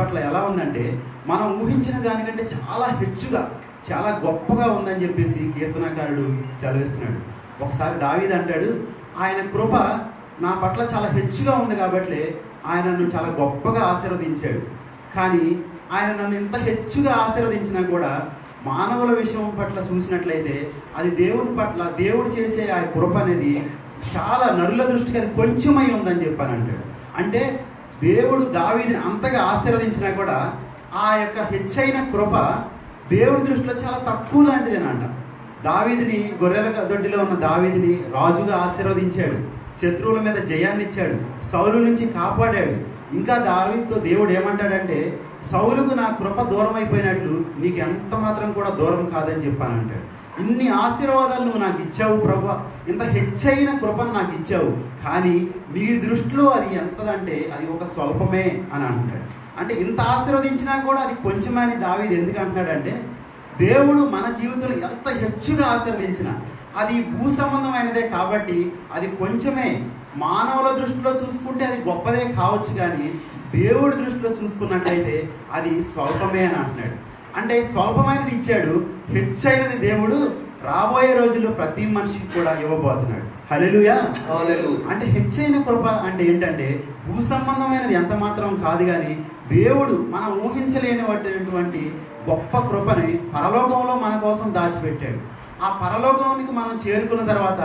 పట్ల ఎలా ఉందంటే మనం ఊహించిన దానికంటే చాలా హెచ్చుగా చాలా గొప్పగా ఉందని చెప్పేసి కీర్తనకారుడు సెలవిస్తున్నాడు. ఒకసారి దావీద్ అంటాడు ఆయన కృప నా పట్ల చాలా హెచ్చుగా ఉంది కాబట్టి ఆయన నన్ను చాలా గొప్పగా ఆశీర్వదించాడు. కానీ ఆయన నన్ను ఇంత హెచ్చుగా ఆశీర్వదించినా కూడా మానవుల విషయం పట్ల చూసినట్లయితే అది దేవుని పట్ల దేవుడు చేసే ఆ కృప అనేది చాలా నరుల దృష్టికి అది కొంచెమై ఉందని చెప్పాను అంటాడు అంటే దేవుడు దావీదిని అంతగా ఆశీర్వదించినా కూడా ఆ యొక్క హెచ్చైన కృప దేవుడి దృష్టిలో చాలా తక్కువ లాంటిదేనంట. దావీదిని గొర్రెల దొడ్డిలో ఉన్న దావీదిని రాజుగా ఆశీర్వదించాడు. శత్రువుల మీద జయాన్ని ఇచ్చాడు సౌలు నుంచి కాపాడాడు. ఇంకా దావీద్తో దేవుడు ఏమంటాడంటే సౌలుకు నా కృప దూరం అయిపోయినట్లు నీకు ఎంత మాత్రం కూడా దూరం కాదని చెప్పానంటాడు. ఇన్ని ఆశీర్వాదాలు నువ్వు నాకు ఇచ్చావు ప్రభు. ఇంత హెచ్చైన కృపను నాకు ఇచ్చావు. కానీ నీ దృష్టిలో అది ఎంతదంటే అది ఒక స్వల్పమే అని అంటాడు. అంటే ఇంత ఆశీర్వదించినా కూడా అది కొంచెమే అని దావీదు ఎందుకు అంటున్నాడంటే దేవుడు మన జీవితంలో ఎంత హెచ్చుగా ఆశీర్వదించిన అది భూ సంబంధమైనదే కాబట్టి అది కొంచెమే. మానవుల దృష్టిలో చూసుకుంటే అది గొప్పదే కావచ్చు కానీ దేవుడి దృష్టిలో చూసుకున్నట్లయితే అది స్వల్పమే అని అంటున్నాడు. అంటే స్వల్పమైనది ఇచ్చాడు హెచ్చైనది దేవుడు రాబోయే రోజుల్లో ప్రతి మనిషికి కూడా ఇవ్వబోతున్నాడు. హల్లెలూయా. అంటే హెచ్చైన కృప అంటే ఏంటంటే భూ సంబంధమైనది ఎంత మాత్రం కాదు కానీ దేవుడు మనం ఊహించలేనటువంటి గొప్ప కృపని పరలోకంలో మన కోసం దాచిపెట్టాడు. ఆ పరలోకానికి మనం చేరుకున్న తర్వాత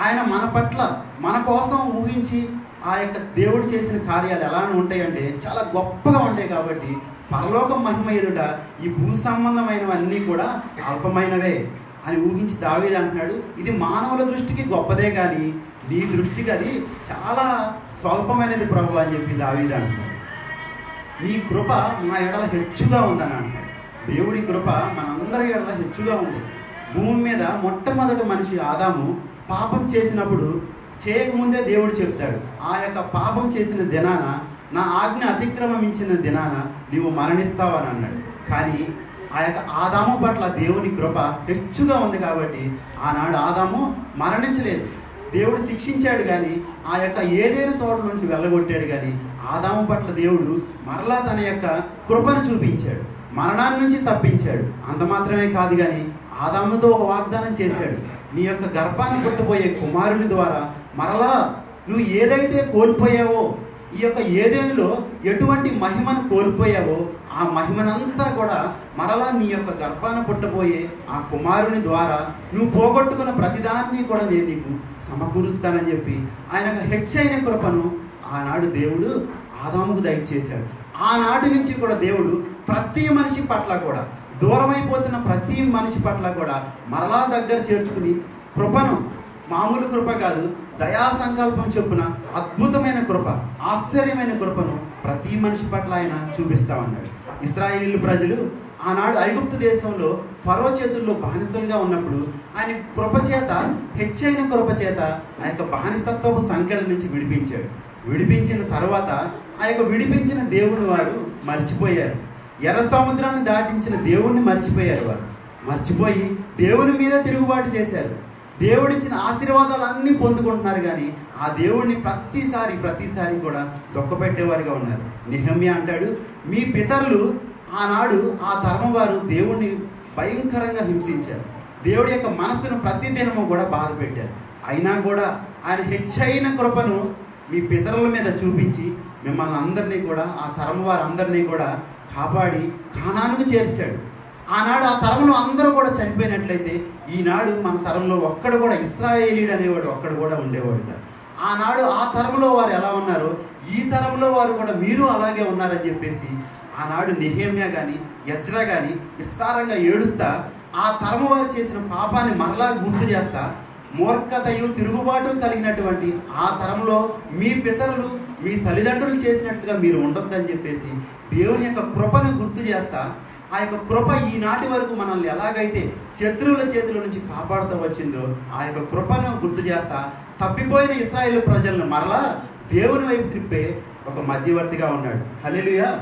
ఆయన మన పట్ల మన కోసం ఊహించి ఆ యొక్క దేవుడు చేసిన కార్యాలు ఎలా ఉంటాయంటే చాలా గొప్పగా ఉంటాయి కాబట్టి పరలోకం మహిమ ఎదుట ఈ భూ సంబంధమైనవన్నీ కూడా అల్పమైనవే అని ఊహించి దావేది అంటున్నాడు. ఇది మానవుల దృష్టికి గొప్పదే కానీ నీ దృష్టికి అది చాలా స్వల్పమైనది ప్రభు అని చెప్పి దావేది అంటున్నాడు. నీ కృప మా ఎడల హెచ్చుగా ఉందని అంటున్నాడు. దేవుడి కృప మనందరి ఎడల హెచ్చుగా ఉంది. భూమి మీద మొట్టమొదటి మనిషి ఆదాము పాపం చేసినప్పుడు చేయకముందే దేవుడు చెప్తాడు. ఆ యొక్క పాపం చేసిన దినాన నా ఆజ్ఞ అతిక్రమించిన దినాన నీవు మరణిస్తావని అన్నాడు. కానీ ఆ యొక్క ఆదాము పట్ల దేవుని కృప హెచ్చుగా ఉంది కాబట్టి ఆనాడు ఆదాము మరణించలేదు. దేవుడు శిక్షించాడు కానీ ఆ యొక్క ఏదైనా తోట నుంచి వెళ్ళగొట్టాడు కానీ ఆదాము పట్ల దేవుడు మరలా తన యొక్క కృపను చూపించాడు. మరణాన్ని నుంచి తప్పించాడు. అంత మాత్రమే కాదు కానీ ఆదాముతో ఒక వాగ్దానం చేశాడు. నీ యొక్క గర్భాన్ని పుట్టబోయే కుమారుని ద్వారా మరలా నువ్వు ఏదైతే కోల్పోయావో ఈ యొక్క ఏదేనిలో ఎటువంటి మహిమను కోల్పోయావో ఆ మహిమనంతా కూడా మరలా నీ యొక్క గర్భాన పుట్టబోయే ఆ కుమారుని ద్వారా నువ్వు పోగొట్టుకున్న ప్రతిదాన్ని కూడా నేను నీకు సమకూరుస్తానని చెప్పి ఆయన హెచ్చైన కృపను ఆనాడు దేవుడు ఆదాముకు దయచేశాడు. ఆనాటి నుంచి కూడా దేవుడు ప్రతి మనిషి పట్ల కూడా దూరమైపోతున్న ప్రతి మనిషి పట్ల కూడా మరలా దగ్గర చేర్చుకుని కృపను మామూలు కృప కాదు దయా సంకల్పం చొప్పున అద్భుతమైన కృప ఆశ్చర్యమైన కృపను ప్రతి మనిషి పట్ల ఆయన చూపిస్తా ఉన్నాడు ఇస్రాయేలు ప్రజలు ఆనాడు ఐగుప్తు దేశంలో ఫరో చేతుల్లో బానిసలుగా ఉన్నప్పుడు ఆయన కృపచేత హెచ్చైన కృపచేత ఆ యొక్క బానిసత్వపు సంఖ్యల నుంచి విడిపించాడు. విడిపించిన తర్వాత ఆ యొక్క విడిపించిన దేవుని వారు మర్చిపోయారు. ఎర్ర సముద్రాన్ని దాటించిన దేవుణ్ణి మర్చిపోయారు వారు. మర్చిపోయి దేవుని మీద తిరుగుబాటు చేశారు. దేవుడిచ్చిన ఆశీర్వాదాలు అన్నీ పొందుకుంటున్నారు కానీ ఆ దేవుడిని ప్రతిసారి ప్రతిసారి కూడా దొక్కపెట్టేవారుగా ఉన్నారు. నిహమ్య అంటాడు మీ పితరులు ఆనాడు ఆ తరం వారు దేవుణ్ణి భయంకరంగా హింసించారు. దేవుడి యొక్క మనసును ప్రతి దినము కూడా బాధ పెట్టారు. అయినా కూడా ఆయన హెచ్చైన కృపను మీ పితరుల మీద చూపించి మిమ్మల్ని అందరినీ కూడా ఆ తరం వారందరినీ కూడా కాపాడి కానానికి చేర్చాడు. ఆనాడు ఆ తరంలో అందరూ కూడా చనిపోయినట్లయితే ఈనాడు మన తరంలో ఒక్కడు కూడా ఇస్రాయేలీడు అనేవాడు ఒక్కడు కూడా ఉండేవాడు కాదు. ఆనాడు ఆ తరంలో వారు ఎలా ఉన్నారో? ఈ తరంలో వారు కూడా మీరు అలాగే ఉన్నారని చెప్పేసి ఆనాడు నెహేమ్య కానీ యజ్రా కానీ విస్తారంగా ఏడుస్తా ఆ తరం వారు చేసిన పాపాన్ని మరలా గుర్తు చేస్తా మూర్ఖతయు తిరుగుబాటు కలిగినటువంటి ఆ తరంలో మీ పితరులు మీ తల్లిదండ్రులు చేసినట్టుగా మీరు ఉండొద్దని చెప్పేసి దేవుని యొక్క కృపను గుర్తు చేస్తా ఆ యొక్క కృప ఈనాటి వరకు మనల్ని ఎలాగైతే శత్రువుల చేతుల నుంచి కాపాడుతూ వచ్చిందో ఆ యొక్క కృపను గుర్తు చేస్తా తప్పిపోయిన ఇస్రాయేల్ ప్రజలను మరలా దేవుని వైపు త్రిప్పే ఒక మధ్యవర్తిగా ఉన్నాడు. హల్లెలూయా.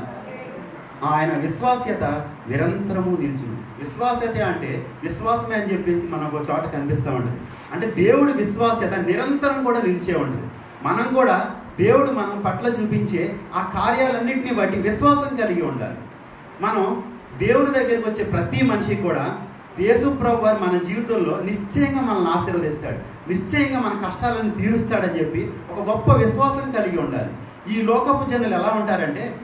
ఆయన విశ్వాస్యత నిరంతరము నిలిచింది విశ్వాస్యత అంటే విశ్వాసమే అని చెప్పేసి మనకు ఒక చోట కనిపిస్తూ ఉంటుంది. అంటే దేవుడి విశ్వాస్యత నిరంతరం కూడా నిలిచే ఉంటుంది. మనం కూడా దేవుడు మనం పట్ల చూపించే ఆ కార్యాలన్నింటినీ బట్టి విశ్వాసం కలిగి ఉండాలి. మనం దేవుని దగ్గరికి వచ్చే ప్రతి మనిషి కూడా యేసు ప్రభు వారు మన జీవితంలో నిశ్చయంగా మనల్ని ఆశీర్వదిస్తాడు. నిశ్చయంగా మన కష్టాలను తీరుస్తాడని చెప్పి ఒక గొప్ప విశ్వాసం కలిగి ఉండాలి. ఈ లోకపు జనులు ఎలా ఉంటారంటే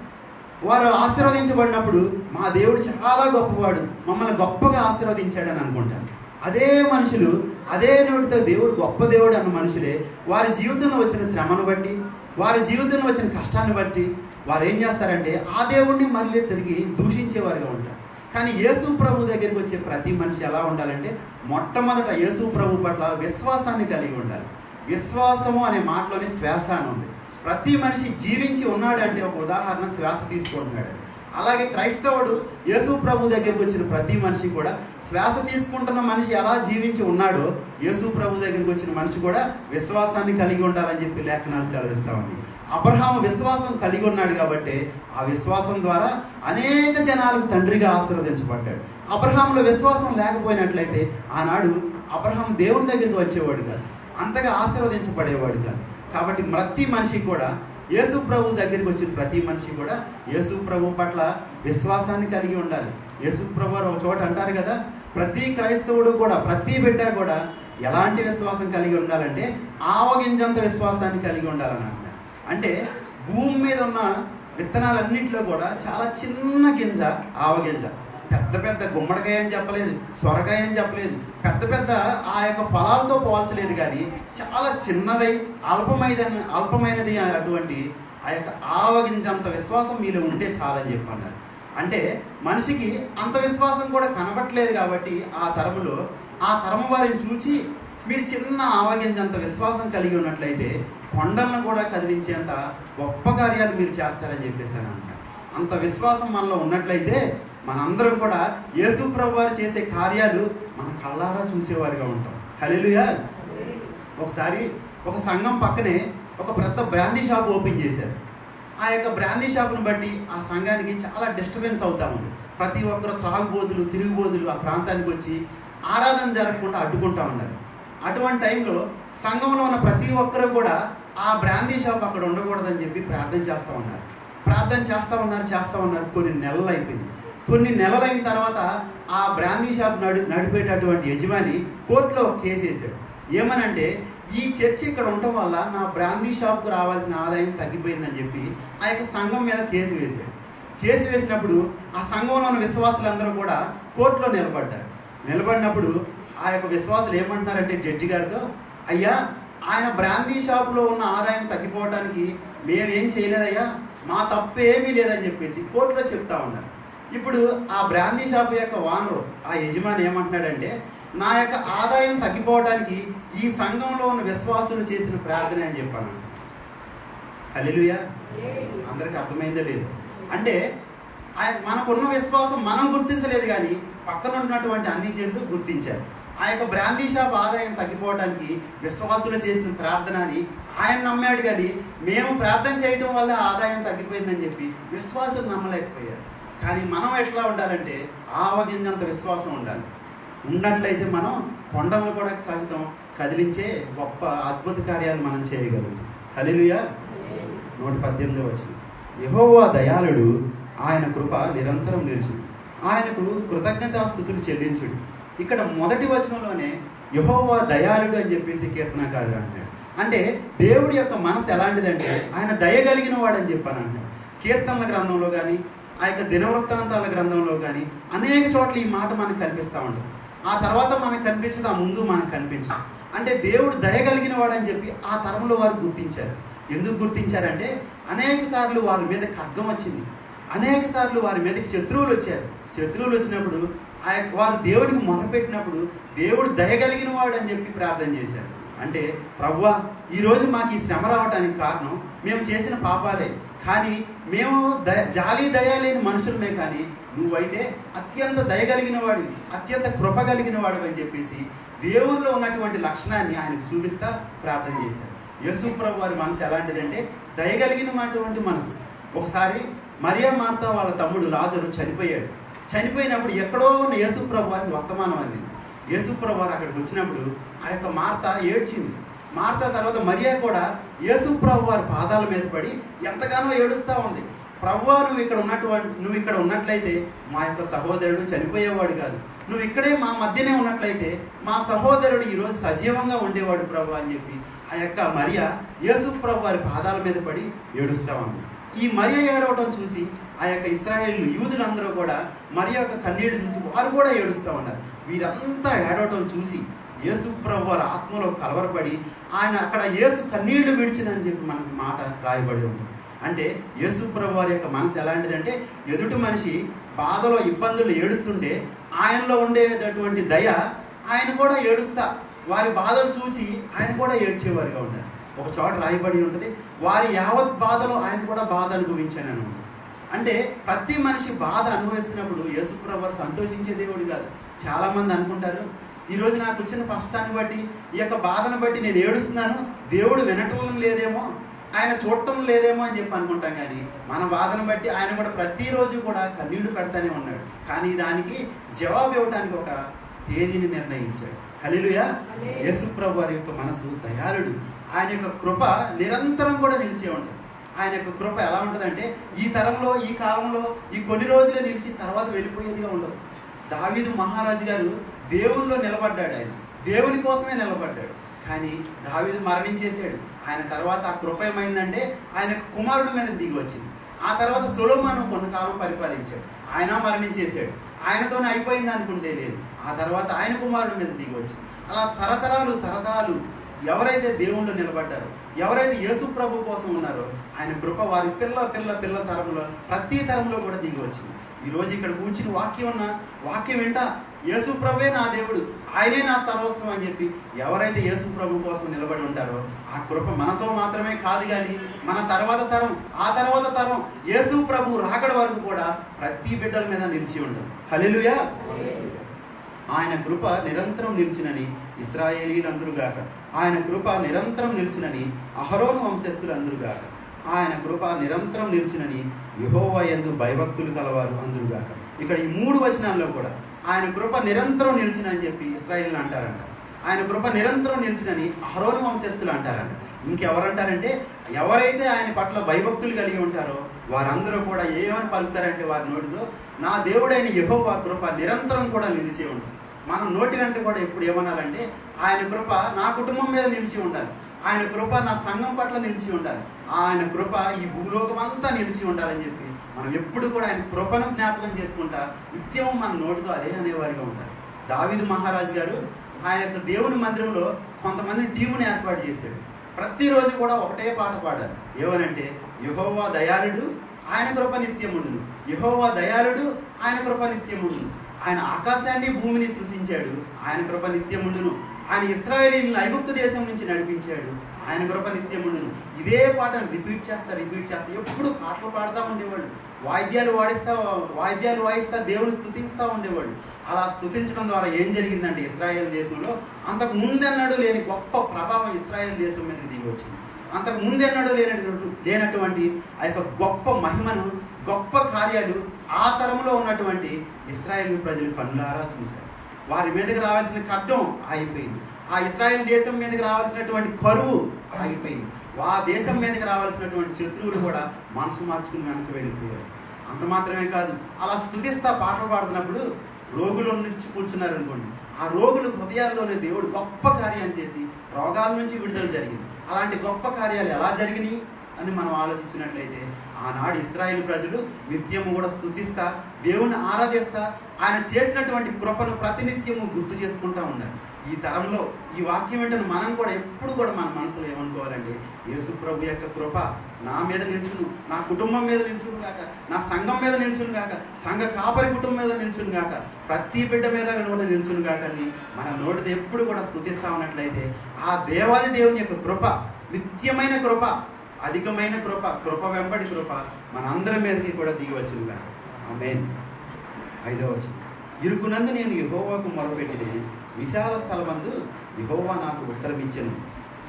వారు ఆశీర్వదించబడినప్పుడు మా దేవుడు చాలా గొప్పవాడు మమ్మల్ని గొప్పగా ఆశీర్వదించాడని అనుకుంటారు. అదే మనుషులు అదే నోటితో దేవుడు గొప్ప దేవుడు అన్న మనుషులే వారి జీవితంలో వచ్చిన శ్రమను బట్టి వారి జీవితంలో వచ్చిన కష్టాన్ని బట్టి వారు ఏం చేస్తారంటే ఆ దేవుణ్ణి మళ్ళీ తిరిగి దూషించేవారుగా ఉంటారు. కానీ యేసు ప్రభు దగ్గరికి వచ్చే ప్రతి మనిషి ఎలా ఉండాలంటే మొట్టమొదట యేసు ప్రభు పట్ల విశ్వాసాన్ని కలిగి ఉండాలి. విశ్వాసము అనే మాటలోనే శ్వాస అని ఉంది. ప్రతి మనిషి జీవించి ఉన్నాడు అంటే ఒక ఉదాహరణ శ్వాస తీసుకుంటున్నాడు. అలాగే క్రైస్తవుడు యేసు ప్రభు దగ్గరికి వచ్చిన ప్రతి మనిషి కూడా శ్వాస తీసుకుంటున్న మనిషి ఎలా జీవించి ఉన్నాడో యేసు ప్రభు దగ్గరికి వచ్చిన మనిషి కూడా విశ్వాసాన్ని కలిగి ఉండాలని చెప్పి లేఖనాలు సెలవిస్తా ఉంది. అబ్రహాము విశ్వాసం కలిగి ఉన్నాడు కాబట్టి ఆ విశ్వాసం ద్వారా అనేక జనాలకు తండ్రిగా ఆశీర్వదించబడ్డాడు. అబ్రహాంలో విశ్వాసం లేకపోయినట్లయితే ఆనాడు అబ్రహాం దేవుని దగ్గరికి వచ్చేవాడు కాదు. అంతగా ఆశీర్వదించబడేవాడు కాదు. కాబట్టి ప్రతి మనిషి కూడా యేసు ప్రభు దగ్గరికి వచ్చిన ప్రతి మనిషి కూడా యేసు ప్రభు పట్ల విశ్వాసాన్ని కలిగి ఉండాలి. యేసు ప్రభు ఒక చోట అంటారు కదా ప్రతి క్రైస్తవుడు కూడా ప్రతి బిడ్డ కూడా ఎలాంటి విశ్వాసం కలిగి ఉండాలంటే ఆవగింజంత విశ్వాసాన్ని కలిగి ఉండాలన్నాడు. అంటే భూమి మీద ఉన్న విత్తనాలన్నింటిలో కూడా చాలా చిన్న గింజ ఆవగింజ పెద్ద పెద్ద గుమ్మడికాయ అని చెప్పలేదు సొరకాయ అని చెప్పలేదు పెద్ద పెద్ద ఆ యొక్క ఫలాలతో పోల్చలేదు కానీ చాలా చిన్నదై అల్పమైనది అల్పమైనది అటువంటి ఆ యొక్క ఆవగించంత విశ్వాసం మీలో ఉంటే చాలని చెప్పన్నారు. అంటే మనిషికి అంత విశ్వాసం కూడా కనబట్టలేదు కాబట్టి ఆ తరములో ఆ తరము వారిని చూచి మీరు చిన్న ఆవగింజంత విశ్వాసం కలిగి ఉన్నట్లయితే కొండలను కూడా కదిలించేంత గొప్ప కార్యాలు మీరు చేస్తారని చెప్పేశాను అంట అంత విశ్వాసం మనలో ఉన్నట్లయితే మనందరం కూడా యేసు ప్రభు వారు చేసే కార్యాలు మన కళ్ళారా చూసేవారిగా ఉంటాం. హలిలుయా ఒకసారి ఒక సంఘం పక్కనే ఒక పెద్ద బ్రాందీ షాప్ ఓపెన్ చేశారు. ఆ యొక్క బ్రాందీ షాప్ను బట్టి ఆ సంఘానికి చాలా డిస్టర్బెన్స్ అవుతా ఉంది. ప్రతి ఒక్కరు త్రాగుబోతులు తిరుగుబోతులు ఆ ప్రాంతానికి వచ్చి ఆరాధన జరగకుండా అడ్డుకుంటా ఉన్నారు. అటువంటి టైంలో సంఘంలో ఉన్న ప్రతి ఒక్కరు కూడా ఆ బ్రాందీ షాప్ అక్కడ ఉండకూడదని చెప్పి ప్రార్థన చేస్తూ ఉన్నారు. ప్రార్థన చేస్తూ ఉన్నారు చేస్తూ ఉన్నారు. కొన్ని నెలలు అయిపోయింది. కొన్ని నెలలు అయిన తర్వాత ఆ బ్రాందీ షాప్ నడు నడిపేటటువంటి యజమాని కోర్టులో కేసు వేసాడు ఏమనంటే ఈ చర్చ్ ఇక్కడ ఉండటం వల్ల నా బ్రాందీ షాప్కు రావాల్సిన ఆదాయం తగ్గిపోయిందని చెప్పి ఆ యొక్క సంఘం మీద కేసు వేశాడు. కేసు వేసినప్పుడు ఆ సంఘంలో ఉన్న విశ్వాసులందరూ కూడా కోర్టులో నిలబడ్డారు. నిలబడినప్పుడు ఆ యొక్క విశ్వాసులు ఏమంటున్నారంటే జడ్జి గారితో అయ్యా ఆయన బ్రాందీ షాపులో ఉన్న ఆదాయం తగ్గిపోవడానికి మేమేం చేయలేదయ్యా మా తప్పు ఏమీ లేదని చెప్పేసి కోర్టులో చెప్తా ఉన్నారు. ఇప్పుడు ఆ బ్రాందీ షాప్ యొక్క వానరు ఆ యజమాని ఏమంటున్నాడంటే నా యొక్క ఆదాయం తగ్గిపోవడానికి ఈ సంఘంలో ఉన్న విశ్వాసులు చేసిన ప్రార్థన అని చెప్పాను. హల్లెలూయా. అందరికి అర్థమైందో లేదు. అంటే ఆయన మనకున్న విశ్వాసం మనం గుర్తించలేదు కానీ పక్కన ఉన్నటువంటి అన్ని జనులు గుర్తించారు. ఆ యొక్క బ్రాందీ షాప్ ఆదాయం తగ్గిపోవడానికి విశ్వాసులు చేసిన ప్రార్థన అని ఆయన నమ్మాడు కానీ మేము ప్రార్థన చేయడం వల్ల ఆదాయం తగ్గిపోయిందని చెప్పి విశ్వాసం నమ్మలేకపోయారు. కానీ మనం ఎట్లా ఉండాలంటే ఆవగింజంత విశ్వాసం ఉండాలి. ఉన్నట్లయితే మనం కొండలను కూడా సహితం కదిలించే గొప్ప అద్భుత కార్యాలు మనం చేయగలుగుతాం. కలిలుయ నూట పద్దెనిమిది వచ్చిన యహోవా దయాళుడు ఆయన కృప నిరంతరం నిలిచింది ఆయనకు కృతజ్ఞతాస్థుతులు చెల్లించుడు. ఇక్కడ మొదటి వచనంలోనే యహోవా దయాళుడు అని చెప్పేసి కీర్తనకారుడు అంటాడు. అంటే దేవుడి యొక్క మనసు ఎలాంటిదంటే ఆయన దయ కలిగిన వాడని చెప్పాను అంటాడు కీర్తనల గ్రంథంలో కానీ ఆ యొక్క దినవృత్తాంతాల గ్రంథంలో కానీ అనేక చోట్ల ఈ మాట మనకు కనిపిస్తూ ఉంటుంది. ఆ తర్వాత మనకు కనిపించదు ఆ ముందు మనకు కనిపించదు. అంటే దేవుడు దయ కలిగిన వాడని చెప్పి ఆ తరంలో వారు గుర్తించారు. ఎందుకు గుర్తించారంటే అనేక సార్లు వారి మీద ఖడ్గం వచ్చింది. అనేక సార్లు వారి మీదకి శత్రువులు వచ్చారు. శత్రువులు వచ్చినప్పుడు ఆ యొక్క వారు దేవుడికి మొరపెట్టినప్పుడు దేవుడు దయ కలిగిన వాడు అని చెప్పి ప్రార్థన చేశారు. అంటే ప్రభువా ఈరోజు మాకు ఈ శ్రమ రావడానికి కారణం మేము చేసిన పాపాలే. కానీ మేము దయ జాలి దయ లేని మనుషులమే కానీ నువ్వైతే అత్యంత దయ కలిగిన వాడివి అత్యంత కృప కలిగిన వాడు అని చెప్పేసి దేవుల్లో ఉన్నటువంటి లక్షణాన్ని ఆయనకు చూపిస్తా ప్రార్థన చేశారు. యేసు ప్రభు వారి మనసు ఎలాంటిదంటే దయగలిగినటువంటి మనసు. ఒకసారి మరియా మార్త వాళ్ళ తమ్ముడు లాజరు చనిపోయాడు. చనిపోయినప్పుడు ఎక్కడో ఉన్న యేసుప్రభు వారికి వర్తమానం అందింది యేసుప్రభు వారు అక్కడికి వచ్చినప్పుడు ఆ యొక్క మార్త ఏడ్చింది. మార్త తర్వాత మరియా కూడా యేసుప్రభు వారి పాదాల మీద పడి ఎంతగానో ఏడుస్తూ ఉంది. ప్రభువా నువ్వు ఇక్కడ ఉన్నటువంటి నువ్వు ఇక్కడ ఉన్నట్లయితే మా యొక్క సహోదరుడు చనిపోయేవాడు కాదు. నువ్వు ఇక్కడే మా మధ్యనే ఉన్నట్లయితే మా సహోదరుడు ఈరోజు సజీవంగా ఉండేవాడు ప్రభు అని చెప్పి ఆ యొక్క మరియా యేసు ప్రభు వారి పాదాల మీద పడి ఏడుస్తూ ఉంది. ఈ మరియ ఏడవటం చూసి ఆ యొక్క ఇస్రాయేల్ యూదులందరూ కూడా మరి యొక్క కన్నీడు చూసి వారు కూడా ఏడుస్తూ ఉన్నారు. వీరంతా ఏడవటం చూసి యేసు ప్రభు వారి ఆత్మలో కలవరపడి ఆయన అక్కడ యేసు కన్నీళ్ళు విడిచిందని చెప్పి మనకి మాట రాయబడి ఉంది. అంటే యేసు ప్రభు వారి యొక్క మనసు ఎలాంటిదంటే ఎదుటి మనిషి బాధలో ఇబ్బందులు ఏడుస్తుంటే ఆయనలో ఉండేటటువంటి దయ ఆయన కూడా ఏడుస్తా. వారి బాధలు చూసి ఆయన కూడా ఏడ్చేవారుగా ఉన్నారు. ఒక చోట రాయబడి ఉంటుంది. వారి యావత్ బాధలో ఆయన కూడా బాధ అనుభవించానని అంటే ప్రతి మనిషి బాధ అనుభవిస్తున్నప్పుడు యేసుప్రభు వారు సంతోషించే దేవుడు కాదు. చాలా మంది అనుకుంటారు ఈ రోజు నాకు వచ్చిన కష్టాన్ని బట్టి ఈ యొక్క బాధను బట్టి నేను ఏడుస్తున్నాను దేవుడు వినటం లేదేమో ఆయన చూడటం లేదేమో అని చెప్పి అనుకుంటాం కానీ మన బాధను బట్టి ఆయన కూడా ప్రతిరోజు కూడా కన్నీళ్ళు పెడతానే ఉన్నాడు. కానీ దానికి జవాబు ఇవ్వడానికి ఒక తేదీని నిర్ణయించాడు. హలిలుయా యేసుప్రభు వారి యొక్క మనసు దయాళుడు. ఆయన యొక్క కృప నిరంతరం కూడా నిలిచే ఉంటుంది. ఆయన యొక్క కృప ఎలా ఉంటుందంటే ఈ తరంలో ఈ కాలంలో ఈ కొన్ని రోజులే నిలిచి తర్వాత వెళ్ళిపోయేదిగా ఉండదు. దావీదు మహారాజు గారు దేవుల్లో నిలబడ్డాడు ఆయన. దేవుని కోసమే నిలబడ్డాడు. కానీ దావీదు మరణించేసాడు ఆయన తర్వాత ఆ కృప ఏమైందంటే ఆయన యొక్క కుమారుడి మీద దిగి వచ్చింది. ఆ తర్వాత సులోమాను కొంతకాలం పరిపాలించాడు. ఆయన మరణించేసాడు ఆయనతోనే అయిపోయింది అనుకుంటే లేదు. ఆ తర్వాత ఆయన కుమారుడి మీద దిగి వచ్చింది. అలా తరతరాలు తరతరాలు ఎవరైతే దేవుళ్ళు నిలబడ్డారో ఎవరైతే యేసు ప్రభు కోసం ఉన్నారో ఆయన కృప వారి పిల్ల పిల్ల పిల్ల తరంలో ప్రతి తరంలో కూడా దిగి వచ్చింది. ఈ రోజు ఇక్కడ కూర్చుని వాక్యం ఉన్న వాక్యం వింట యేసు ప్రభే నా దేవుడు ఆయనే నా సర్వస్వం అని చెప్పి ఎవరైతే యేసు ప్రభు కోసం నిలబడి ఉంటారో ఆ కృప మనతో మాత్రమే కాదు కానీ మన తర్వాత తరం ఆ తర్వాత తరం యేసు ప్రభు రాకడ వరకు కూడా ప్రతి బిడ్డల మీద నిలిచి ఉండదు. హల్లెలూయా! ఆయన కృప నిరంతరం నిలిచినని ఇస్రాయేలీలందరుగాక ఆయన కృప నిరంతరం నిలిచినని అహరోను వంశస్థులందరుగాక. ఆయన కృప నిరంతరం నిలిచినని యహోవా యందు భయభక్తులు కలవారు అందరుగాక. ఇక్కడ ఈ మూడు వచనాల్లో కూడా ఆయన కృప నిరంతరం నిలిచినని చెప్పి ఇస్రాయిల్ని అంటారంట. ఆయన కృప నిరంతరం నిలిచినని అహరోను వంశస్థులు అంటారంట. ఇంకెవరంటారంటే ఎవరైతే ఆయన పట్ల భయభక్తులు కలిగి ఉంటారో వారందరూ కూడా ఏమని పలుకుతారంటే వారి నోటిలో నా దేవుడైన యహోవా కృప నిరంతరం కూడా నిలిచి ఉంటుంది మనం నోటి కంటే కూడా ఎప్పుడు ఏమనాలంటే ఆయన కృప నా కుటుంబం మీద నిలిచి ఉండాలి. ఆయన కృప నా సంఘం పట్ల నిలిచి ఉండాలి. ఆయన కృప ఈ భూలోకం అంతా నిలిచి ఉండాలని చెప్పి మనం ఎప్పుడు కూడా ఆయన కృపను జ్ఞాపకం చేసుకుంటా నిత్యం మన నోటితో అదే అనేవారిగా ఉంటారు దావిదు మహారాజు గారు ఆయన యొక్క దేవుని మందిరంలో కొంతమంది టీముని ఏర్పాటు చేశాడు. ప్రతిరోజు కూడా ఒకటే పాట పాడారు ఏమనంటే యహోవా దయాళుడు ఆయన కృప నిత్యం ఉండును యహోవా దయాళుడు ఆయన కృప నిత్యం ఉండును ఆయన ఆకాశాన్ని భూమిని సృష్టించాడు ఆయన కృప నిత్యముండును. ఆయన ఇస్రాయేలీలను ఐగుప్తు దేశం నుంచి నడిపించాడు. ఆయన కృప నిత్యముండును. ఇదే పాటను రిపీట్ చేస్తా రిపీట్ చేస్తా. ఎప్పుడు పాటలు పాడుతూ ఉండేవాళ్ళు వాయిద్యాలు వాడిస్తా వాయిద్యాలు వాయిస్తా దేవుని స్తుతిస్తూ ఉండేవాళ్ళు అలా స్తుతించడం ద్వారా ఏం జరిగిందంటే ఇస్రాయేల్ దేశంలో అంతకు ముందెన్నడూ లేని గొప్ప ప్రభావం ఇస్రాయేల్ దేశం మీద దిగి వచ్చింది. అంతకు ముందెన్నడూ లేనటువంటి లేనటువంటి ఆ యొక్క గొప్ప మహిమను గొప్ప కార్యాలు ఆ తరంలో ఉన్నటువంటి ఇస్రాయేల్ ప్రజలు కన్నులారా చూశారు. వారి మీదకి రావాల్సిన ఖడ్డం ఆగిపోయింది. ఆ ఇస్రాయేల్ దేశం మీదకి రావాల్సినటువంటి కరువు ఆగిపోయింది. ఆ దేశం మీదకి రావాల్సినటువంటి శత్రువులు కూడా మనసు మార్చుకుని వెనక్కి వెళ్ళిపోయారు. అంత మాత్రమే కాదు అలా స్థుతిస్తా పాటలు పాడుతున్నప్పుడు రోగుల నుంచి కూర్చున్నారు అనుకోండి. ఆ రోగుల హృదయాల్లోనే దేవుడు గొప్ప కార్యాన్ని చేసి రోగాల నుంచి విడుదల జరిగింది. అలాంటి గొప్ప కార్యాలు ఎలా జరిగినాయి అని మనం ఆలోచించినట్లయితే ఆనాడు ఇస్రాయేల్ ప్రజలు నిత్యము కూడా స్థుతిస్తా దేవుని ఆరాధిస్తా ఆయన చేసినటువంటి కృపను ప్రతినిత్యము గుర్తు చేసుకుంటా ఉన్నారు. ఈ తరంలో ఈ వాక్యం వెంటనే మనం కూడా ఎప్పుడు కూడా మన మనసులో ఏమనుకోవాలంటే యేసు ప్రభు యొక్క కృప నా మీద నిల్చును నా కుటుంబం మీద నిల్చును గాక నా సంఘం మీద నిల్చును గాక సంఘ కాపరి కుటుంబం మీద నిల్చును గాక ప్రతి బిడ్డ మీద కూడా నిల్చును గాక అని మన నోటితో ఎప్పుడు కూడా స్థుతిస్తా ఉన్నట్లయితే ఆ దేవాది దేవుని యొక్క కృప నిత్యమైన కృప అధికమైన కృప కృప వెంబడి కృప మనందరి మీదకి కూడా దిగి వచ్చింది కదా ఆమెన్. ఐదవ వచ్చింది ఇరుకునందు నేను యహోవాకు మొరపెట్టిది. విశాల స్థలమందు యహోవా నాకు ఉత్తరం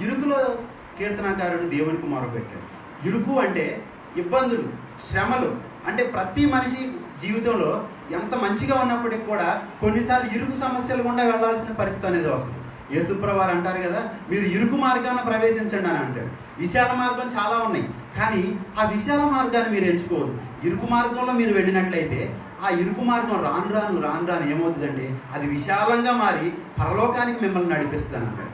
ఇరుకులో కీర్తనాకారుడు దేవునికి మొరపెట్టాడు. ఇరుకు అంటే ఇబ్బందులు శ్రమలు. అంటే ప్రతి మనిషి జీవితంలో ఎంత మంచిగా ఉన్నప్పటికీ కూడా కొన్నిసార్లు ఇరుకు సమస్యలు గుండా వెళ్ళాల్సిన పరిస్థితి అనేది వస్తుంది. యేసుప్రవారు అంటారు కదా మీరు ఇరుకు మార్గాన ప్రవేశించండి అని అంటారు. విశాల మార్గం చాలా ఉన్నాయి కానీ ఆ విశాల మార్గాన్ని మీరు ఎంచుకోవద్దు. ఇరుకు మార్గంలో మీరు వెళ్ళినట్లయితే ఆ ఇరుకు మార్గం రాను రాను రాను రాను ఏమవుతుందంటే అది విశాలంగా మారి పరలోకానికి మిమ్మల్ని నడిపిస్తాను అంటాడు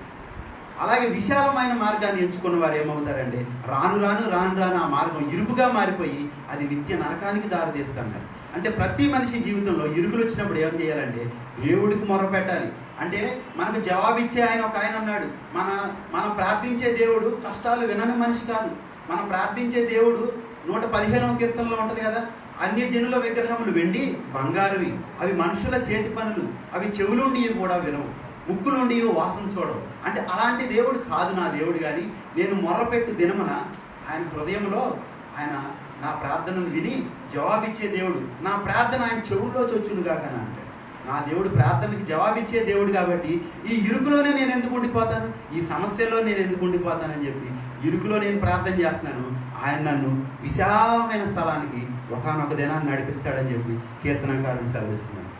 అలాగే విశాలమైన మార్గాన్ని ఎంచుకున్న వారు ఏమవుతారంటే రాను రాను రాను రాను ఆ మార్గం ఇరుకుగా మారిపోయి అది నిత్య నరకానికి దారితీస్తాను అంటే ప్రతి మనిషి జీవితంలో ఇరుకులు వచ్చినప్పుడు ఏం చేయాలంటే దేవుడికి మొరపెట్టాలి అంటే మనకు జవాబిచ్చే ఆయన ఒక ఆయన ఉన్నాడు. మన మనం ప్రార్థించే దేవుడు కష్టాలు వినని మనిషి కాదు. మనం ప్రార్థించే దేవుడు నూట పదిహేనవ కీర్తనలో ఉంటుంది కదా అన్యజనుల విగ్రహములు వెండి బంగారువి. అవి మనుషుల చేతి పనులు. అవి చెవులుండి కూడా వినవు. ముక్కులుండి వాసన చూడవు. అంటే అలాంటి దేవుడు కాదు నా దేవుడు కానీ నేను మొర్రపెట్టు దినమున ఆయన హృదయంలో ఆయన నా ప్రార్థనను విని జవాబిచ్చే దేవుడు. నా ప్రార్థన ఆయన చెవుల్లో చొచ్చును కాక అని నా దేవుడు ప్రార్థనకి జవాబిచ్చే దేవుడు కాబట్టి ఈ ఇరుకులోనే నేను ఎందుకు ఉండిపోతాను? ఈ సమస్యలో నేను ఎందుకు ఉండిపోతానని చెప్పి ఇరుకులో నేను ప్రార్థన చేస్తున్నాను. ఆయన నన్ను విశాలమైన స్థలానికి ఒకనొక దినాన్ని నడిపిస్తాడని చెప్పి కీర్తనకారుని సెలవిస్తున్నాను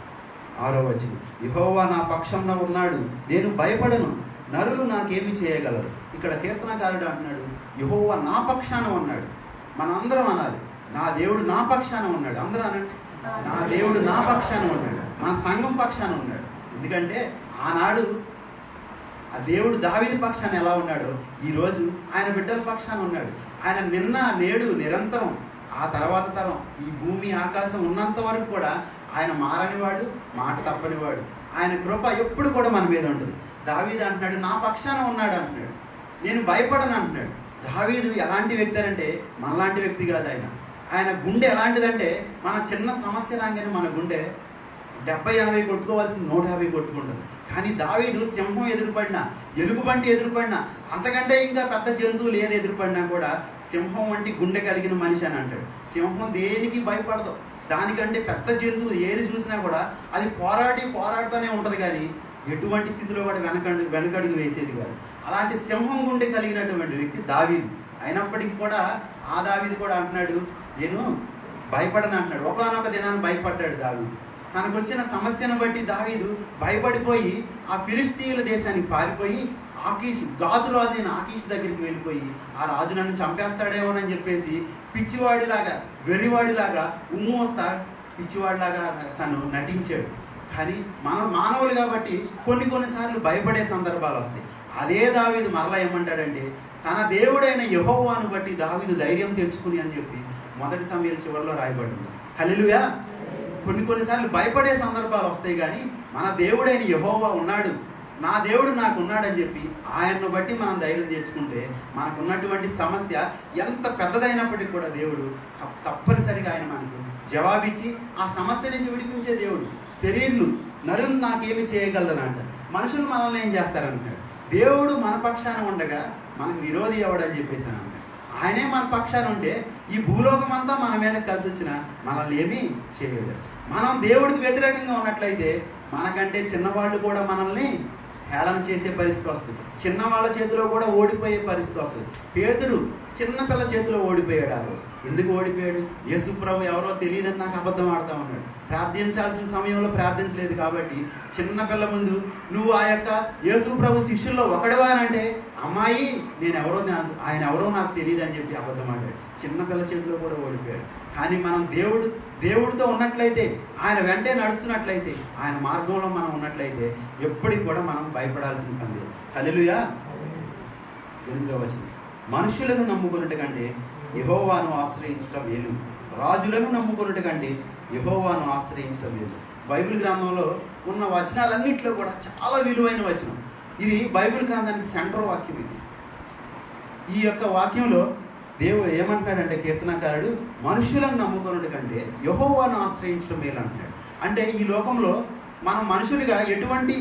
ఆరో వచనం. యహోవా నా పక్షంలో ఉన్నాడు. నేను భయపడను. నరులు నాకేమి చేయగలరు. ఇక్కడ కీర్తనకారుడు అంటున్నాడు యహోవా నా పక్షాన ఉన్నాడు. మనందరం అనాలి. నా దేవుడు నా పక్షాన ఉన్నాడు. అందరూ అనండి. నా దేవుడు నా పక్షాన ఉన్నాడు. మన సంఘం పక్షాన ఉన్నాడు. ఎందుకంటే ఆనాడు ఆ దేవుడు దావిని పక్షాన ఎలా ఉన్నాడో ఈరోజు ఆయన బిడ్డల పక్షాన ఉన్నాడు. ఆయన నిన్న నేడు నిరంతరం ఆ తర్వాత తరం ఈ భూమి ఆకాశం ఉన్నంత వరకు కూడా ఆయన మారనివాడు మాట తప్పనివాడు. ఆయన కృప ఎప్పుడు కూడా మన మీద ఉంటుంది. దావీదు అంటున్నాడు నా పక్షాన ఉన్నాడు అంటున్నాడు. నేను భయపడను అంటున్నాడు. దావీదు ఎలాంటి వ్యక్తి అంటే మనలాంటి వ్యక్తి కాదు ఆయన. ఆయన గుండె ఎలాంటిదంటే మన చిన్న సమస్య రాగానే మన గుండె డెబ్బై ఎనభై కొట్టుకోవాల్సింది నూట యాభై కొట్టుకుంటుంది. కానీ దావీదు సింహం ఎదురుపడినా ఎలుగుబంటి ఎదురుపడినా అంతకంటే ఇంకా పెద్ద జంతువులు ఏది ఎదురుపడినా కూడా సింహం వంటి గుండె కలిగిన మనిషి అని అంటాడు. సింహం దేనికి భయపడదు? దానికంటే పెద్ద జంతువు ఏది చూసినా కూడా అది పోరాడి పోరాడుతూనే ఉంటుంది కానీ ఎటువంటి స్థితిలో కూడా వెనకడు వెనకడుగు వేసేది కాదు. అలాంటి సింహం గుండె కలిగినటువంటి వ్యక్తి దావీదు. అయినప్పటికీ కూడా ఆ దావీది కూడా అంటున్నాడు నేను భయపడను అంటున్నాడు. ఒకనొక దినాన్ని భయపడ్డాడు దావీదు. తనకు వచ్చిన సమస్యను బట్టి దావీదు భయపడిపోయి ఆ ఫిలిస్తీన్ల దేశానికి పారిపోయి ఆకీష్ గాతు రాజు అయిన ఆకీష్ దగ్గరికి వెళ్ళిపోయి ఆ రాజు నన్ను చంపేస్తాడేమోనని చెప్పేసి పిచ్చివాడిలాగా వెర్రివాడిలాగా ఉమ్ము వస్తా పిచ్చివాడిలాగా తను నటించాడు. కానీ మన మానవులు కాబట్టి కొన్ని కొన్నిసార్లు భయపడే సందర్భాలు వస్తాయి. అదే దావీదు మరలా ఏమంటాడంటే తన దేవుడైన యహోవాను బట్టి దావీదు ధైర్యం తెచ్చుకుని అని చెప్పి మొదటి సమయం చివరిలో రాయబడింది. హలిలుగా కొన్ని కొన్నిసార్లు భయపడే సందర్భాలు వస్తాయి కానీ మన దేవుడైన యహోవా ఉన్నాడు. నా దేవుడు నాకు ఉన్నాడని చెప్పి ఆయన్ను బట్టి మనం ధైర్యం తెచ్చుకుంటే మనకు ఉన్నటువంటి సమస్య ఎంత పెద్దదైనప్పటికీ కూడా దేవుడు తప్పనిసరిగా ఆయన మనకు జవాబిచ్చి ఆ సమస్య నుంచి విడిపించే దేవుడు. శరీరులు నరులు నాకేమి చేయగలరని అంటారు మనుషులు మనల్ని ఏం చేస్తారంటాడు? దేవుడు మన పక్షాన ఉండగా మనకు విరోధి ఎవడని చెప్పేసాను అని ఆయనే మన పక్షాన ఉంటే ఈ భూలోకం అంతా మన మీద కలిసి వచ్చిన మనల్ని ఏమీ చేయలేదు. మనం దేవుడికి వ్యతిరేకంగా ఉన్నట్లయితే మనకంటే చిన్నవాళ్ళు కూడా మనల్ని హేళన చేసే పరిస్థితి వస్తుంది. చిన్నవాళ్ళ చేతిలో కూడా ఓడిపోయే పరిస్థితి వస్తుంది. పేదలు చిన్న పిల్ల చేతిలో ఓడిపోయాడు ఆ రోజు. ఎందుకు ఓడిపోయాడు? యేసు ప్రభు ఎవరో తెలియదని నాకు అబద్ధం ఆడుతా ఉన్నాడు. ప్రార్థించాల్సిన సమయంలో ప్రార్థించలేదు కాబట్టి చిన్న పిల్ల ముందు నువ్వు ఆ యొక్క యేసు ప్రభు శిష్యుల్లో ఒకడివా అని అంటే అమ్మాయి నేను ఎవరో నాకు ఆయన ఎవరో నాకు తెలియదు అని చెప్పి అబద్ధం ఆడాడు. చిన్న పిల్ల చేతిలో కూడా ఓడిపోయాడు. కానీ మనం దేవుడు దేవుడితో ఉన్నట్లయితే ఆయన వెంటే నడుస్తున్నట్లయితే ఆయన మార్గంలో మనం ఉన్నట్లయితే ఎప్పటికి కూడా మనం భయపడాల్సిన పని లేదు. హల్లెలూయా. ఎనిమిదో వచనం. మనుషులను నమ్ముకున్నట్టు కంటే యహోవాను ఆశ్రయించడం మేలు. రాజులను నమ్ముకున్నట్టు కంటే యహోవాను ఆశ్రయించడం మేలు. బైబిల్ గ్రంథంలో ఉన్న వచనాలన్నింటిలో కూడా చాలా విలువైన వచనం. ఇది బైబిల్ గ్రంథానికి సెంటర్ వాక్యం ఇది. ఈ యొక్క వాక్యంలో దేవుడు ఏమంటాడంటే కీర్తనకారుడు మనుషులను నమ్ముకున్నట్టు కంటే యహోవాను ఆశ్రయించడం మేలు అంటాడు అంటే ఈ లోకంలో మనం మనుషులుగా ఎటువంటి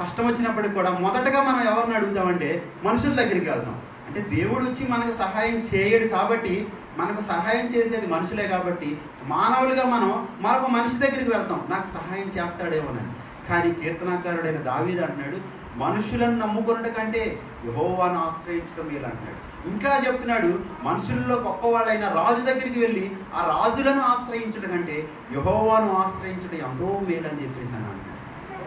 కష్టం వచ్చినప్పటికి కూడా మొదటగా మనం ఎవరిని అడుగుతామంటే మనుషుల దగ్గరికి వెళ్తాం. అంటే దేవుడు వచ్చి మనకు సహాయం చేయడు కాబట్టి మనకు సహాయం చేసేది మనుషులే కాబట్టి మానవులుగా మనం మరొక మనిషి దగ్గరికి వెళ్తాం. నాకు సహాయం చేస్తాడేమోనని కానీ కీర్తనాకారుడైన దావీదు అంటున్నాడు మనుషులను నమ్ముకున్నట కంటే యహోవాను ఆశ్రయించడం మేలు అంటున్నాడు. ఇంకా చెప్తున్నాడు మనుషుల్లో గొప్పవాళ్ళైన రాజు దగ్గరికి వెళ్ళి ఆ రాజులను ఆశ్రయించడం కంటే యహోవాను ఆశ్రయించడం ఎంతో మేలు అని చెప్పేసి అని అంటున్నాడు.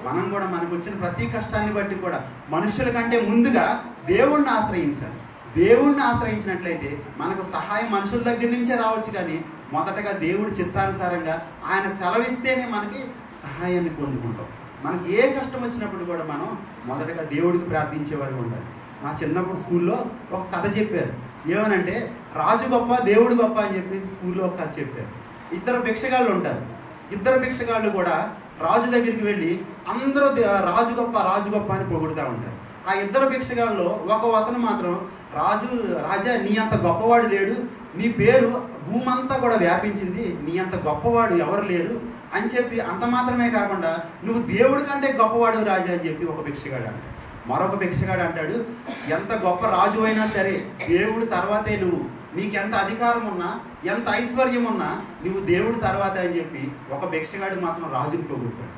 మనం కూడా మనకు వచ్చిన ప్రతి కష్టాన్ని బట్టి కూడా మనుషుల కంటే ముందుగా దేవుణ్ణి ఆశ్రయించాలి. దేవుణ్ణి ఆశ్రయించినట్లయితే మనకు సహాయం మనుషుల దగ్గర నుంచే రావచ్చు కానీ మొదటగా దేవుడి చిత్తానుసారంగా ఆయన సెలవిస్తేనే మనకి సహాయాన్ని పొందుకుంటాం. మనకి ఏ కష్టం వచ్చినప్పుడు కూడా మనం మొదటగా దేవుడికి ప్రార్థించేవారు ఉండాలి. మా చిన్నప్పుడు స్కూల్లో ఒక కథ చెప్పారు. ఏమనంటే రాజు గొప్ప దేవుడు గొప్ప అని చెప్పేసి స్కూల్లో ఒక కథ చెప్పారు. ఇద్దరు భిక్షగాళ్ళు ఉంటారు. ఇద్దరు భిక్షగాళ్ళు కూడా రాజు దగ్గరికి వెళ్ళి అందరూ రాజు గొప్ప రాజు గొప్ప అని పొగుడుతూ ఉంటారు. ఆ ఇద్దరు భిక్షగాళ్ళలో ఒక అతను మాత్రం రాజు రాజా నీ అంత గొప్పవాడు లేడు. నీ పేరు భూమంతా కూడా వ్యాపించింది. నీ అంత గొప్పవాడు ఎవరు లేరు అని చెప్పి అంత మాత్రమే కాకుండా నువ్వు దేవుడి కంటే గొప్పవాడు రాజా అని చెప్పి ఒక భిక్షగాడు అంటాడు. మరొక భిక్షగాడు అంటాడు ఎంత గొప్ప రాజు అయినా సరే దేవుడు తర్వాతే నువ్వు. నీకెంత అధికారం ఉన్నా ఎంత ఐశ్వర్యం ఉన్నా నువ్వు దేవుడు తర్వాతే అని చెప్పి ఒక భిక్షగాడు మాత్రం రాజుని పొగుడుతాడు.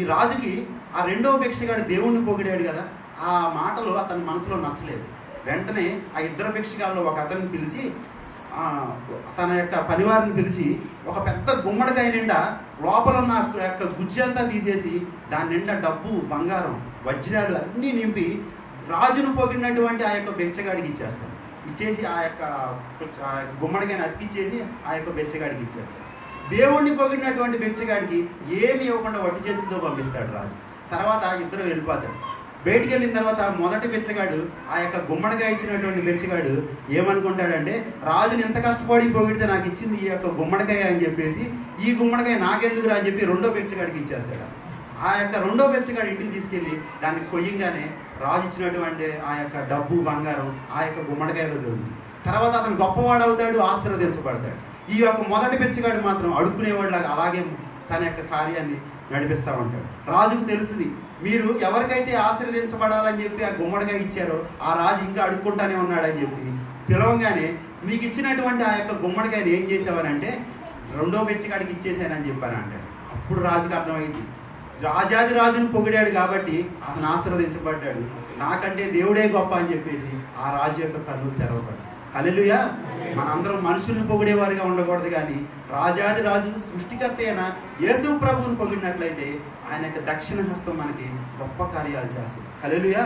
ఈ రాజుకి ఆ రెండవ భిక్షగాడు దేవుణ్ణి పొగిడాడు కదా. ఆ మాటలు అతని మనసులో నచ్చలేదు. వెంటనే ఆ ఇద్దరు భిక్షగాల్లో ఒక అతన్ని పిలిచి తన యొక్క పనివారిని పిలిచి ఒక పెద్ద గుమ్మడికాయ నిండా లోపల ఉన్న యొక్క గుజ్జి అంతా తీసేసి దాని నిండా డబ్బు బంగారం వజ్రాలు అన్నీ నింపి రాజును పోగినటువంటి ఆ యొక్క బెచ్చగాడికి ఇచ్చేస్తారు. ఇచ్చేసి ఆ యొక్క ఆ యొక్క గుమ్మడికాయని అతికిచ్చేసి ఆ యొక్క బెచ్చగాడికి ఇచ్చేస్తారు. దేవుణ్ణి పొగిడినటువంటి బెచ్చగాడికి ఏమి ఇవ్వకుండా వట్టి చేతులతో పంపిస్తాడు రాజు. తర్వాత ఇద్దరు వెళ్ళిపోతారు. బయటికి వెళ్ళిన తర్వాత మొదటి బెచ్చగాడు ఆ యొక్క గుమ్మడిగా ఇచ్చినటువంటి బెచ్చగాడు ఏమనుకుంటాడంటే రాజుని ఎంత కష్టపడి పోగిడితే నాకు ఇచ్చింది ఈ యొక్క గుమ్మడికాయ అని చెప్పేసి ఈ గుమ్మడికాయ నాకెందుకురా? అని చెప్పి రెండో బెచ్చగాడికి ఇచ్చేస్తాడు. ఆ యొక్క రెండో బెచ్చగాడు ఇంటికి తీసుకెళ్ళి దానికి కొయ్యంగానే రాజు ఇచ్చినటువంటి ఆ యొక్క డబ్బు బంగారం ఆ యొక్క గుమ్మడికాయలో దొరుకుతుంది తర్వాత అతను గొప్పవాడు అవుతాడు ఆశీర్వదించబడతాడు. ఈ యొక్క మొదటి బెచ్చగాడు మాత్రం అడుక్కునేవాడిలాగా అలాగే తన యొక్క కార్యాన్ని నడిపిస్తూ ఉంటాడు. రాజుకు తెలుసుది మీరు ఎవరికైతే ఆశీర్వదించబడాలని చెప్పి ఆ గుమ్మడిగా ఇచ్చారో ఆ రాజు ఇంకా అడుక్కుంటానే ఉన్నాడని చెప్పి పిలవంగానే మీకు ఇచ్చినటువంటి ఆ యొక్క గుమ్మడికాయని ఏం చేసావనంటే రెండో బెచ్చగాడికి ఇచ్చేసానని చెప్పాను అంటాడు అప్పుడు రాజుకి అర్థమైంది. రాజాది రాజును పొగిడాడు కాబట్టి అతను ఆశీర్వదించబడ్డాడు. నాకంటే దేవుడే గొప్ప అని చెప్పేసి ఆ రాజు యొక్క కన్ను తెరవబడ్డాడు హల్లెలూయా. మనందరం మనుషుల్ని పొగిడేవారిగా ఉండకూడదు కానీ రాజాది రాజు సృష్టికర్త అయిన యేసు ప్రభువుని పొగిడినట్లయితే ఆయన యొక్క దక్షిణ హస్తం మనకి గొప్ప కార్యాలు చేస్తుంది. హల్లెలూయా.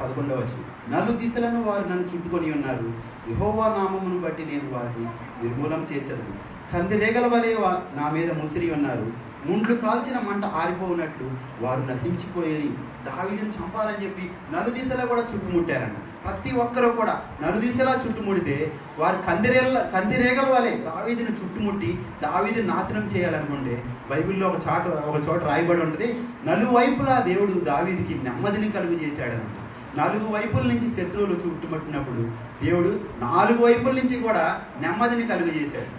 పదకొండవ వచనం. నలు దిశలను వారు నన్ను చుట్టుకొని ఉన్నారు. విహోవా నామమును బట్టి నేను వారిని నిర్మూలం చేసేది కందిరేగల వలె నా మీద ముసిరి ఉన్నారు. ముండ్లు కాల్చిన మంట ఆరిపోనట్లు వారు నశించిపోయి దావిని చంపాలని చెప్పి నలుదిశలా కూడా చుట్టుముట్టారంట. ప్రతి ఒక్కరూ కూడా నలుదీసేలా చుట్టుముడితే వారు కందిరేల కందిరేగల వలె దావీదిని చుట్టుముట్టి దావీదిని నాశనం చేయాలనుకుంటే బైబిల్లో ఒక చాట ఒక చోట రాయబడి ఉంటుంది. నలువైపులా దేవుడు దావీదికి నెమ్మదిని కలుగు చేశాడనమాట. నాలుగు వైపుల నుంచి శత్రువులు చుట్టుముట్టినప్పుడు దేవుడు నాలుగు వైపుల నుంచి కూడా నెమ్మదిని కలుగజేశాడు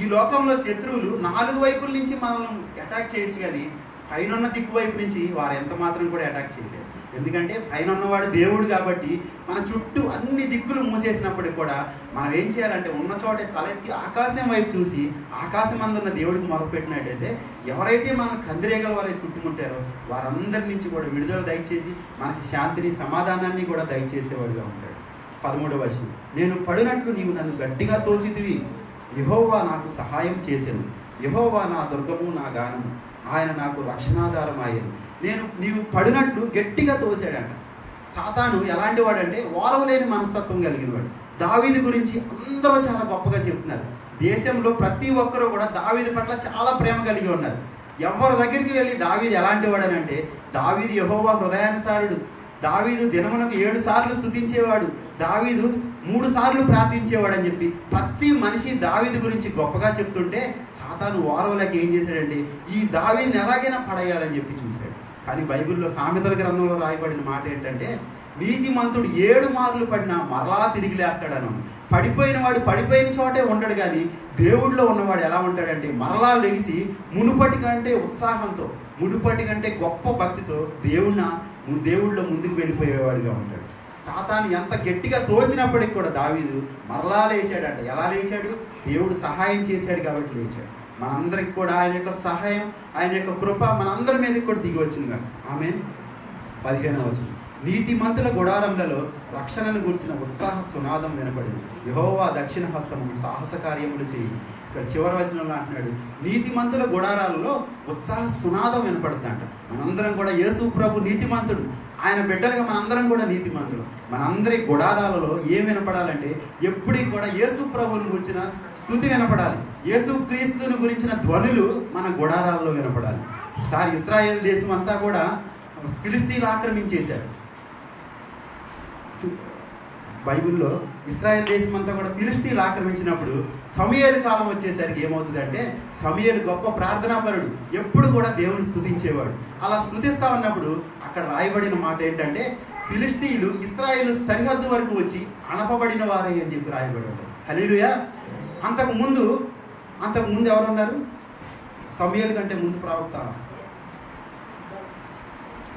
ఈ లోకంలో శత్రువులు నాలుగు వైపుల నుంచి మనల్ని అటాక్ చేయొచ్చు కానీ పైన దిక్కు వైపు నుంచి వారు ఎంత మాత్రం కూడా అటాక్ చేయలేదు. ఎందుకంటే పైన ఉన్నవాడు దేవుడు కాబట్టి మన చుట్టూ అన్ని దిక్కులు మూసేసినప్పటికి కూడా మనం ఏం చేయాలంటే ఉన్న చోటే తలెత్తి ఆకాశం వైపు చూసి ఆకాశం అందున్న దేవుడికి మొరపెట్టినట్టయితే ఎవరైతే మనం కందిరేగల వారి చుట్టుముట్టారో వారందరి నుంచి కూడా విడుదల దయచేసి మనకి శాంతిని సమాధానాన్ని కూడా దయచేసేవాడుగా ఉంటాడు. పదమూడవ వచనం. నేను పడినట్లు నీవు నన్ను గట్టిగా తోసిదివి యహోవా నాకు సహాయం చేశాను యహోవా నా దుర్గము నా గానము. ఆయన నాకు రక్షణాధారం అయ్యాను నేను నీవు పడినట్లు గట్టిగా తోసాడంట. సాతాను ఎలాంటి వాడంటే ఓరవలేని మనస్తత్వం కలిగిన వాడు దావీదు గురించి అందరూ చాలా గొప్పగా చెప్తున్నారు. దేశంలో ప్రతి ఒక్కరూ కూడా దావీదు పట్ల చాలా ప్రేమ కలిగి ఉన్నారు. ఎవరి దగ్గరికి వెళ్ళి దావీది ఎలాంటి వాడనంటే దావీది యహోవా హృదయానుసారుడు. దావీదు దినమునకు ఏడు సార్లు స్థుతించేవాడు దావీదు మూడు సార్లు ప్రార్థించేవాడు అని చెప్పి ప్రతి మనిషి దావిది గురించి గొప్పగా చెప్తుంటే సాతాను ఓరవలకి ఏం చేశాడంటే ఈ దావిని ఎలాగైనా పడేయాలని చెప్పి చూశాడు. కానీ బైబిల్లో సామెతల గ్రంథంలో రాయబడిన మాట ఏంటంటే నీతిమంతుడు ఏడు మార్లు పడినా మరలా తిరిగి లేస్తాడను పడిపోయిన వాడు పడిపోయిన చోటే ఉండడు కానీ దేవుడిలో ఉన్నవాడు ఎలా ఉంటాడంటే మరలా లెగిసి మునుపటి కంటే ఉత్సాహంతో మునుపటి కంటే గొప్ప భక్తితో దేవుణ దేవుళ్ళో ముందుకు వెళ్ళిపోయేవాడిగా ఉంటాడు. సాతాను ఎంత గట్టిగా తోసినప్పటికి కూడా దావీదు మరలా లేచాడంట. ఎలా లేచాడు? దేవుడు సహాయం చేశాడు కాబట్టి లేచాడు. మనందరికి కూడా ఆయన యొక్క సహాయం ఆయన యొక్క కృప మనందరి మీదకి కూడా దిగి వచ్చింది ఆమె పదిహేనవ నీతి నీతిమంతుల గుడారంలలో రక్షణను గురించిన ఉత్సాహ సునాదం వినపడింది. యహోవా దక్షిణ హస్తము సాహస కార్యములు చేయి. ఇక్కడ చివరి వచనంలో అంటున్నాడు నీతిమంతుల గుడారాలలో ఉత్సాహ సునాదం వినపడుతుందంట. మనందరం కూడా యేసు ప్రభు నీతిమంతుడు. ఆయన బిడ్డలుగా మనందరం కూడా నీతిమంతులు. మనందరి గుడారాలలో ఏం వినపడాలంటే ఎప్పటికి కూడా యేసు ప్రభువుని గురించిన స్థుతి వినపడాలి. యేసు క్రీస్తుని గురించిన ధ్వనులు మన గుడారాలలో వినపడాలి. ఒకసారి ఇస్రాయేల్ దేశం అంతా కూడా ఫిలిస్తీన్లు ఆక్రమించేశారు. బైబిల్లో ఇస్రాయల్ దేశం అంతా కూడా ఫిలిస్తీన్లు ఆక్రమించినప్పుడు సమయలు కాలం వచ్చేసరికి ఏమవుతుందంటే సమయలు గొప్ప ప్రార్థనాపరుడు ఎప్పుడు కూడా దేవుని స్థుతించేవాడు. అలా స్థుతిస్తా ఉన్నప్పుడు అక్కడ రాయబడిన మాట ఏంటంటే ఫిలిస్తీన్లు ఇస్రాయేల్ సరిహద్దు వరకు వచ్చి అనపబడిన వారే అని చెప్పి రాయబడ్డాడు హలీలుయా అంతకు ముందు అంతకు ముందు ఎవరున్నారు? సమయలు కంటే ముందు ప్రవక్త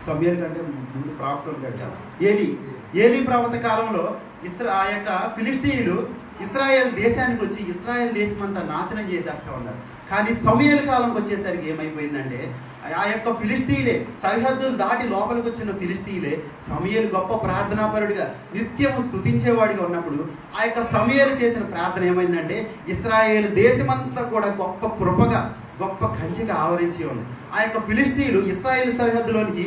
సమయలు కంటే ముందు ప్రవక్తలు కంటే ఏలి. ఏలి ప్రవక్త కాలంలో ఇస్రా ఆ యొక్క ఫిలిస్తీన్లు ఇస్రాయల్ దేశానికి వచ్చి ఇస్రాయల్ దేశం అంతా నాశనం చేసేస్తూ ఉన్నారు. కానీ సమయల కాలంకి వచ్చేసరికి ఏమైపోయిందంటే ఆ యొక్క ఫిలిస్తీలే సరిహద్దులు దాటి లోపలికి వచ్చిన ఫిలిస్తీలే సమయలు గొప్ప ప్రార్థనాపరుడిగా నిత్యము స్థుతించేవాడిగా ఉన్నప్పుడు ఆ యొక్క సమయలు చేసిన ప్రార్థన ఏమైందంటే ఇస్రాయేల్ దేశమంతా కూడా గొప్ప కృపగా గొప్ప కసిగా ఆవరించి ఉంది. ఆ యొక్క ఫిలిస్తీన్లు ఇస్రాయేల్ సరిహద్దులోనికి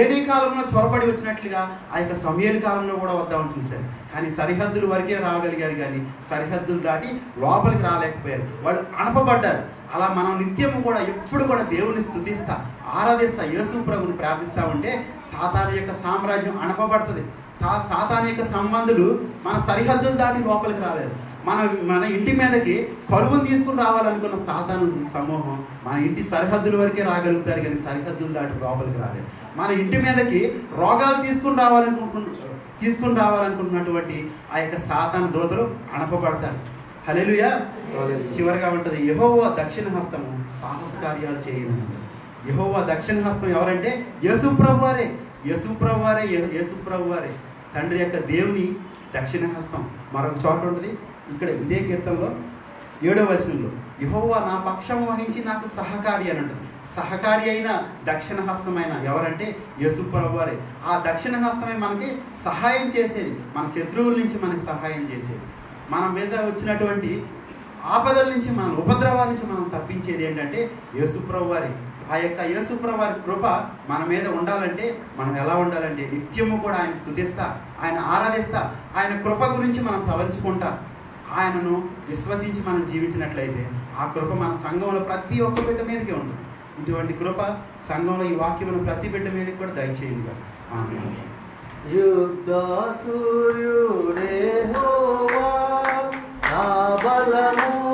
ఏడీ కాలంలో చొరబడి వచ్చినట్లుగా ఆ యొక్క సమయల కాలంలో కూడా వద్దామని చూశారు కానీ సరిహద్దుల వరకే రాగలిగారు కానీ సరిహద్దులు దాటి లోపలికి రాలేకపోయారు. వాళ్ళు అనపబడ్డారు అలా మనం నిత్యము కూడా ఎప్పుడు కూడా దేవుని స్తుతిస్తా ఆరాధిస్తా యేసు ప్రభుని ప్రార్థిస్తా ఉంటే సాతాను యొక్క సామ్రాజ్యం అనపబడుతుంది సాతాను యొక్క సంబంధులు మన సరిహద్దులు దాటి లోపలికి రాలేదు. మన మన ఇంటి మీదకి కరువును తీసుకుని రావాలనుకున్న సాతాను సమూహం మన ఇంటి సరిహద్దుల వరకే రాగలుగుతారు కానీ సరిహద్దులు దాటి లోపలికి రాలేదు. మన ఇంటి మీదకి రోగాలు తీసుకుని రావాలనుకుంటు తీసుకుని రావాలనుకున్నటువంటి ఆ యొక్క సాతాను దూతలు అణపబడతారు. హలెలుయా చివరిగా ఉంటుంది యహోవా దక్షిణ హస్తము సాహస కార్యాలు చేయను. యహోవా దక్షిణ హస్తం ఎవరంటే? యేసుప్రభు వారే యేసుప్రభు వారే యే- యేసుప్రభు వారే తండ్రి యొక్క దేవుని దక్షిణ హస్తం. మరొక చోట ఉంటుంది ఇక్కడ ఇదే కీర్తనలో ఏడో వచనంలో యహోవా నా పక్షం వహించి నాకు సహకారి అని అంటుంది సహకారి అయిన దక్షిణ హస్తమైన ఎవరంటే యేసుప్రభు వారే ఆ దక్షిణ హస్తమే మనకి సహాయం చేసేది. మన శత్రువుల నుంచి మనకి సహాయం చేసేది. మన మీద వచ్చినటువంటి ఆపదల నుంచి మన ఉపద్రవాల నుంచి మనం తప్పించేది ఏంటంటే యేసుప్రభు వారి ఆ యొక్క యేసుప్రభు వారి కృప మన మీద ఉండాలంటే మనం ఎలా ఉండాలంటే నిత్యము కూడా ఆయన స్థుతిస్తా ఆయన ఆరాధిస్తా ఆయన కృప గురించి మనం తలంచుకుంటా ఆయనను విశ్వసించి మనం జీవించినట్లయితే ఆ కృప మన సంఘంలో ప్రతి ఒక్క బిడ్డ మీదకే ఉంటుంది. ఇటువంటి కృప సంఘంలో ఈ వాక్యమును ప్రతి బిడ్డ మీదకి కూడా దయచేయండి ఆమె యుద్ధ సూర్యుడే హోవా బలము